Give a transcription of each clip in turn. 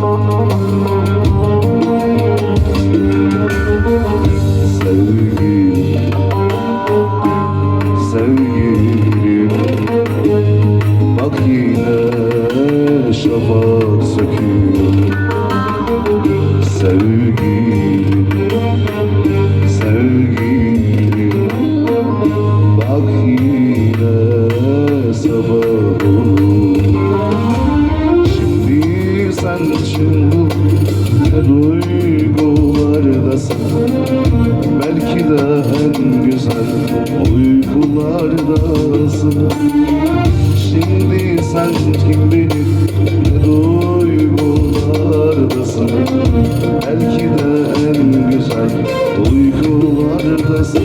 no, no. Belki güzel uykulardasın Şimdi sen kim bilir ne duygulardasın. Belki de en güzel uykulardasın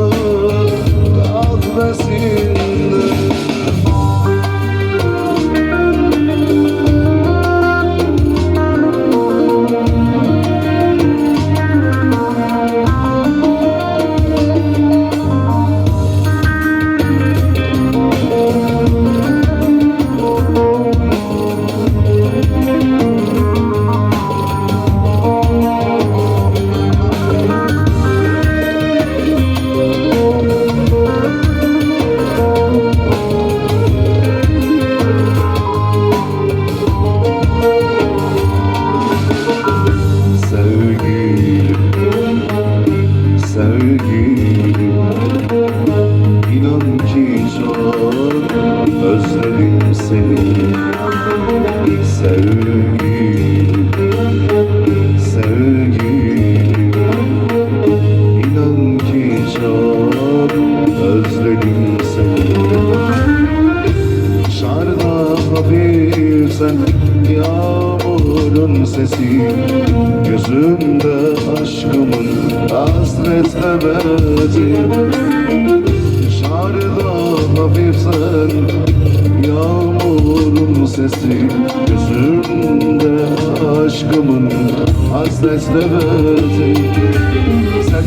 özledim seni. Sevgilim, sevgilim İnan ki çok özledim seni. Dışarıda hafif sen yağmurun sesi. Gözümde aşkımın hasret nöbeti Dışarıda hafif sen yağmurun sesi Gözümde aşkımın hasret nöbeti Sen